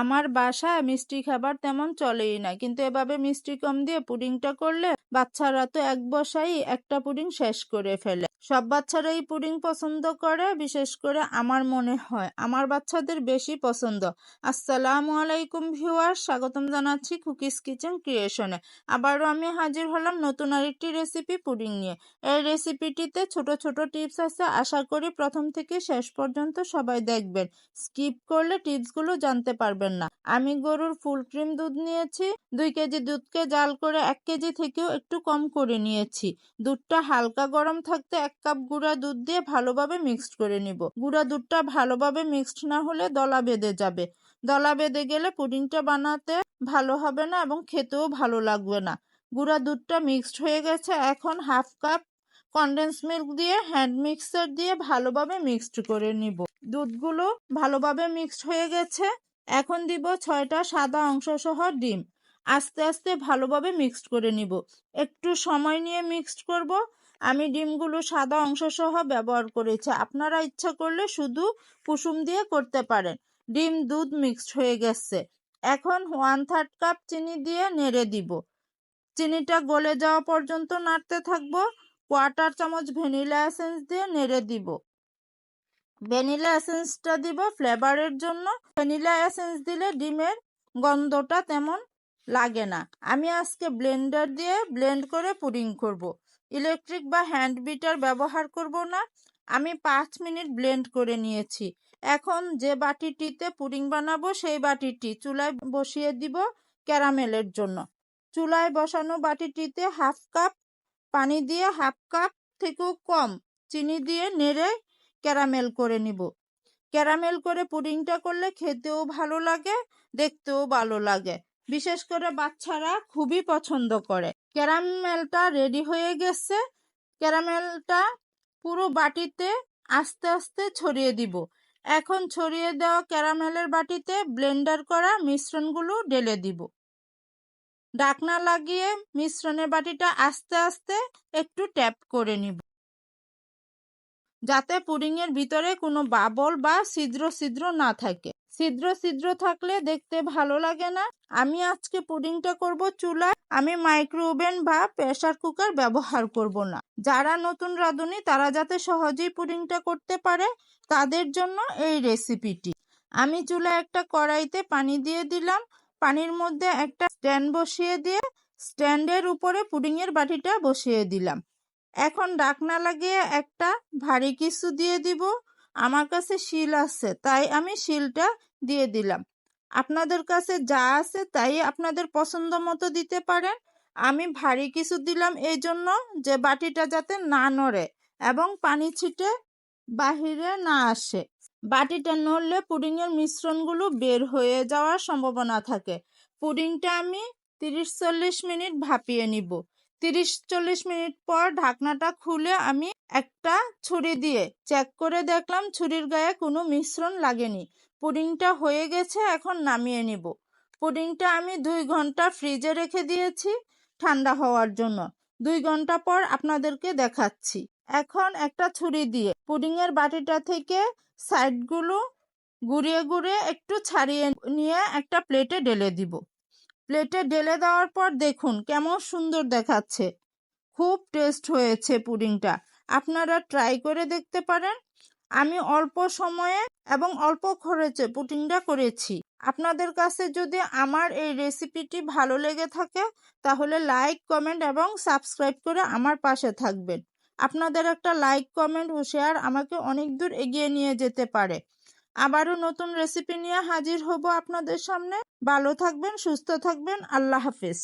আমার বাসায় মিষ্টি খাবার তেমন চলেই না, কিন্তু এভাবে মিষ্টি কম দিয়ে পুডিংটা করলে বাচ্চারা তো এক বসাই একটা পুডিং শেষ করে ফেলে। সব বাচ্চারা এই পুডিং পছন্দ করে, বিশেষ করে আমার মনে হয়। আমার বাচ্চাদের বেশি পছন্দ। আসসালামু আলাইকুম ভিউয়ার স্বাগতম জানাচ্ছি কুকিস কিচেন ক্রিয়েশনে। আবারও আমি হাজির হলাম নতুন আরেকটি রেসিপি পুডিং নিয়ে। এই রেসিপিটিতে ছোট ছোট টিপস আছে, আশা করি প্রথম থেকে শেষ পর্যন্ত সবাই দেখবেন। স্কিপ করলে টিপসগুলো জানতে পারবেন না। আমি গরুর ফুল ক্রিম দুধ নিয়েছি, দুই কেজি দুধকে জাল করে এক কেজি থেকেও একটু কম করে নিয়েছি। দুধটা হালকা গরম থাকতে এক কাপ গুঁড়া দুধ দিয়ে ভালোভাবে মিক্সড করে নিব। গুঁড়া দুধটা ভালোভাবে মিক্সড না হলে দলা বেঁধে যাবে। দলা বেঁধে গেলে পুডিংটা বানাতে ভালো হবে না এবং খেতেও ভালো লাগবে না। গুঁড়া দুধটা মিক্সড হয়ে গেছে। এখন হাফ কাপ কনডেন্স মিল্ক দিয়ে হ্যান্ড মিক্সার দিয়ে ভালোভাবে মিক্সড করে নিব। দুধগুলো ভালোভাবে মিক্সড হয়ে গেছে। এখন দিব ছয়টা সাদা অংশ সহ ডিম। আস্তে আস্তে ভালোভাবে মিক্সড করে নিব। একটু সময় নিয়ে মিক্সড করব। আমি ডিমগুলো সাদা অংশ সহ ব্যবহার করেছি। আপনারা ইচ্ছা করলে শুধু কুসুম দিয়ে করতে পারেন। ডিম দুধ মিক্সড হয়ে গেছে। এখন ওয়ান থার্ড কাপ চিনি দিয়ে নেড়ে দিব। চিনিটা গলে যাওয়া পর্যন্ত নাড়তে থাকব। কোয়ার্টার চামচ ভ্যানিলা এসেন্স দিয়ে নেড়ে দিব। ভ্যানিলা এসেন্সটা দিব ফ্লেভারের জন্য। ভ্যানিলা এসেন্স দিলে ডিমের গন্ধটা তেমন লাগে না। আমি আজকে ব্লেন্ডার দিয়ে ব্লেন্ড করে পুডিং করব। ইলেকট্রিক বা হ্যান্ড বিটার ব্যবহার করব না। আমি পাঁচ মিনিট ব্লেন্ড করে নিয়েছি। এখন যে বাটিটিতে পুডিং বানাবো, সেই বাটিটি চুলায় বসিয়ে দিব ক্যারামেলের জন্য। চুলায় বসানো বাটিটিতে হাফ কাপ পানি দিয়ে হাফ কাপ থেকেও কম চিনি দিয়ে নেড়ে ক্যারামেল করে নিব। ক্যারামেল করে পুডিংটা করলে খেতেও ভালো লাগে, দেখতেও ভালো লাগে। বিশেষ করে বাচ্চারা খুবই পছন্দ করে। ক্যারামেলটা রেডি হয়ে গেছে। ক্যারামেলটা পুরো বাটিতে আস্তে আস্তে ছড়িয়ে দিব। এখন ছড়িয়ে দেওয়া ক্যারামেলের বাটিতে ব্লেন্ডার করা মিশ্রণগুলো ঢেলে দিব। ডাকনা লাগিয়ে মিশ্রণের বাটিটা আস্তে আস্তে একটু ট্যাপ করে নিব। যাতে পুডিংয়ের ভিতরে কোনো বাবল বা ছিদ্র ছিদ্র না থাকে। ছিদ্র ছিদ্র থাকলে দেখতে ভালো লাগে না। আমি আজকে পুডিংটা করব চুলায়। আমি মাইক্রো ওভেন বা প্রেশার কুকার ব্যবহার করব না। যারা নতুন রাঁধুনি, তারা যাতে সহজেই পুডিংটা করতে পারে, তাদের জন্য এই রেসিপিটি। আমি চুলায় একটা কড়াইতে পানি দিয়ে দিলাম। পানির মধ্যে একটা স্ট্যান্ড বসিয়ে দিয়ে স্ট্যান্ডের উপরে পুডিংয়ের বাটিটা বসিয়ে দিলাম। এখন ডাকনা লাগিয়ে একটা ভারী কিছু দিয়ে দিব। আমার কাছে শিল আছে, তাই আমি শিলটা দিয়ে দিলাম। আপনাদের কাছে যা আছে তাই আপনাদের পছন্দ মতো দিতে পারেন। আমি ভারী কিছু দিলাম এই জন্য যে বাটিটা যাতে না নড়ে এবং পানি ছিটে বাহিরে না আসে। বাটিটা নড়লে পুডিংয়ের মিশ্রণগুলো বের হয়ে যাওয়ার সম্ভাবনা থাকে। পুডিংটা আমি তিরিশ চল্লিশ মিনিট ভাপিয়ে নিব। তিরিশ চল্লিশ মিনিট পর ঢাকনাটা খুলে আমি একটা ছুরি দিয়ে চেক করে দেখলাম ছুরির গায়ে কোনো মিশ্রণ লাগেনি। পুডিংটা হয়ে গেছে, এখন নামিয়ে নিব। পুডিংটা আমি দুই ঘণ্টা ফ্রিজে রেখে দিয়েছি ঠান্ডা হওয়ার জন্য। দুই ঘণ্টা পর আপনাদেরকে দেখাচ্ছি। এখন একটা ছুরি দিয়ে পুডিংয়ের বাটিটা থেকে সাইডগুলো ঘুরিয়ে ঘুরিয়ে একটু ছাড়িয়ে নিয়ে একটা প্লেটে ঢেলে দিব। প্লেটে ঢেলে দেওয়ার পর দেখুন কেমন সুন্দর দেখাচ্ছে। খুব টেস্ট হয়েছে পুডিংটা। আপনারা ট্রাই করে দেখতে পারেন। আমি অল্প সময়ে এবং অল্প খরচে পুডিংটা করেছি। আপনাদের কাছে যদি আমার এই রেসিপিটি ভালো লেগে থাকে, তাহলে লাইক, কমেন্ট এবং সাবস্ক্রাইব করে আমার পাশে থাকবেন। আপনাদের একটা লাইক, কমেন্ট ও শেয়ার আমাকে অনেক দূর এগিয়ে নিয়ে যেতে পারে। আবারও নতুন রেসিপি নিয়ে হাজির হব আপনাদের সামনে। ভালো থাকবেন সুস্থ থাকবেন। আল্লাহ হাফিজ।